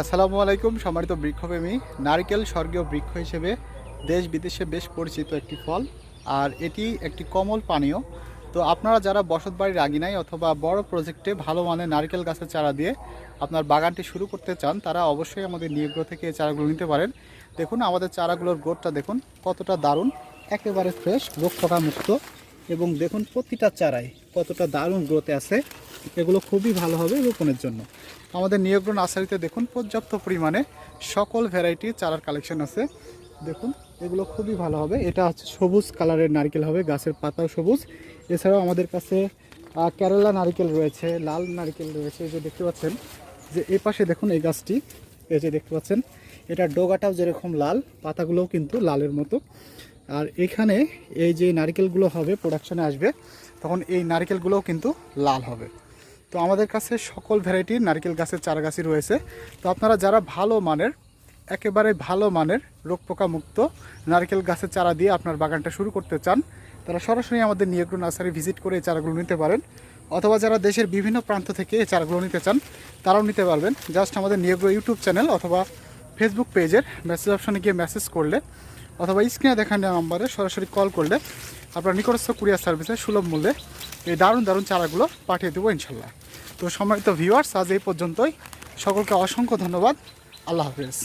আসসালামু আলাইকুম, সম্মানিত বৃক্ষপ্রেমী। নারকেল স্বর্গীয় বৃক্ষ হিসেবে দেশ বিদেশে বেশ পরিচিত একটি ফল, আর এটি একটি কমল পানীয়। তো আপনারা যারা বসত বাড়ির আগিনাই অথবা বড় প্রজেক্টে ভালো মানের নারকেল গাছের চারা দিয়ে আপনার বাগানটি শুরু করতে চান, তারা অবশ্যই আমাদের নিয়োগ্র থেকে এই চারাগুলো নিতে পারেন। দেখুন, আমাদের চারাগুলোর গ্রোথটা দেখুন, কতটা দারুণ, একেবারে ফ্রেশ রোগ মুক্ত এবং দেখুন প্রতিটা চারাই কতটা দারুণ গ্রোথে আছে। এগুলো খুবই ভালো হবে রোপণের জন্য। আমাদের নিয়োগ্র নার্সারিতে দেখুন, পর্যাপ্ত পরিমাণে সকল ভ্যারাইটির চারার কালেকশন আছে। দেখুন, এগুলো খুবই ভালো হবে। এটা হচ্ছে সবুজ কালারের নারকেল হবে, গাছের পাতাও সবুজ। এছাড়াও আমাদের কাছে কেরালা নারকেল রয়েছে, লাল নারকেল রয়েছে। এই যে দেখতে পাচ্ছেন, যে এই পাশে দেখুন এই গাছটি। এই যে দেখতে পাচ্ছেন, এটা ডোগাটাও যেরকম লাল, পাতাগুলোও কিন্তু লালের মতো। আর এখানে এই যে নারকেলগুলো হবে প্রোডাকশনে আসবে, তখন এই নারকেলগুলোও কিন্তু লাল হবে। তো আমাদের কাছে সকল ভ্যারাইটির নারকেল গাছের চারা গাছই রয়েছে। তো আপনারা যারা ভালো মানের, একেবারে ভালো মানের রোগ পোকা মুক্ত নারকেল গাছের চারা দিয়ে আপনার বাগানটা শুরু করতে চান, তারা সরাসরি আমাদের নিয়োগ্র নার্সারি ভিজিট করে এই চারাগুলো নিতে পারেন। অথবা যারা দেশের বিভিন্ন প্রান্ত থেকে এই চারাগুলো নিতে চান, তারাও নিতে পারবেন। জাস্ট আমাদের নিয়োগ্র ইউটিউব চ্যানেল অথবা ফেসবুক পেজের মেসেজ অপশনে গিয়ে মেসেজ করলে, অথবা স্ক্রিনে দেখানো নাম্বারে সরাসরি কল করলে আপনার নিকটস্থ কুরিয়ার সার্ভিসে সুলভ মূল্যে এই দারুণ দারুণ চারাগুলো পাঠিয়ে দেবো ইনশাল্লাহ। তো সম্মানিত ভিউয়ার্স আজ এই পর্যন্তই। সকলকে অসংখ্য ধন্যবাদ। আল্লাহ হাফিজ।